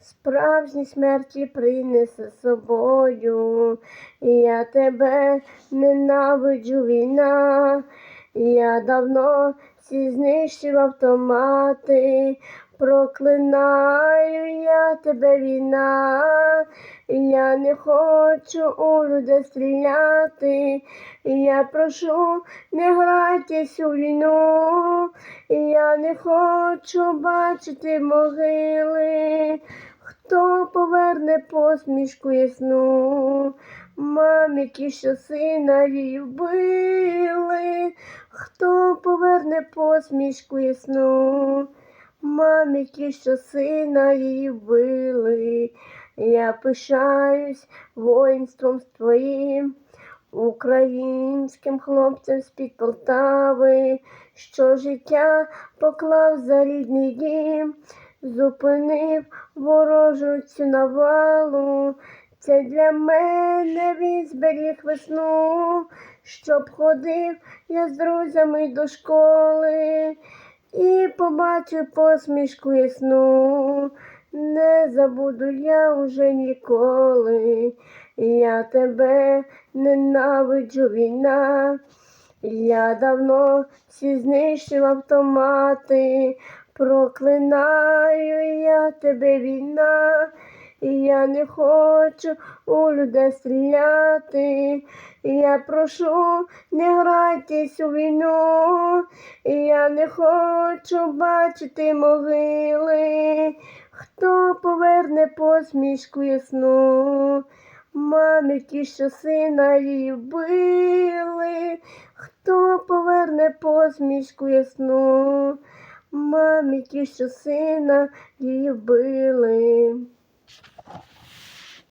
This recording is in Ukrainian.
справжні смерті принесе з собою. Я тебе ненавиджу війна, я давно всі знищив автомати, проклинаю я тебе війна, я не хочу у людей стріляти, я прошу не грайтесь у війну, я не хочу бачити могили. Поверне посмішку ясну, мамі, ті, сина її вбили, хто поверне посмішку ясну, мамі, ті, що сина її вбили, я пишаюсь воїнством твоїм, українським хлопцем з-під Полтави, що життя поклав за рідний дім, зупинив ворожу цю навалу. Це для мене він зберіг весну, щоб ходив я з друзями до школи і побачив посмішку ясну. Не забуду я уже ніколи. Я тебе ненавиджу війна. Я давно всі знищив автомати, проклинаю я тебе війна, я не хочу у людей стріляти, я прошу не грайтесь у війну, я не хочу бачити могили, хто поверне посмішку ясну. Мамі ті, що сина її вбили, хто поверне посмішку ясну, мамі ті, що сина її вбили.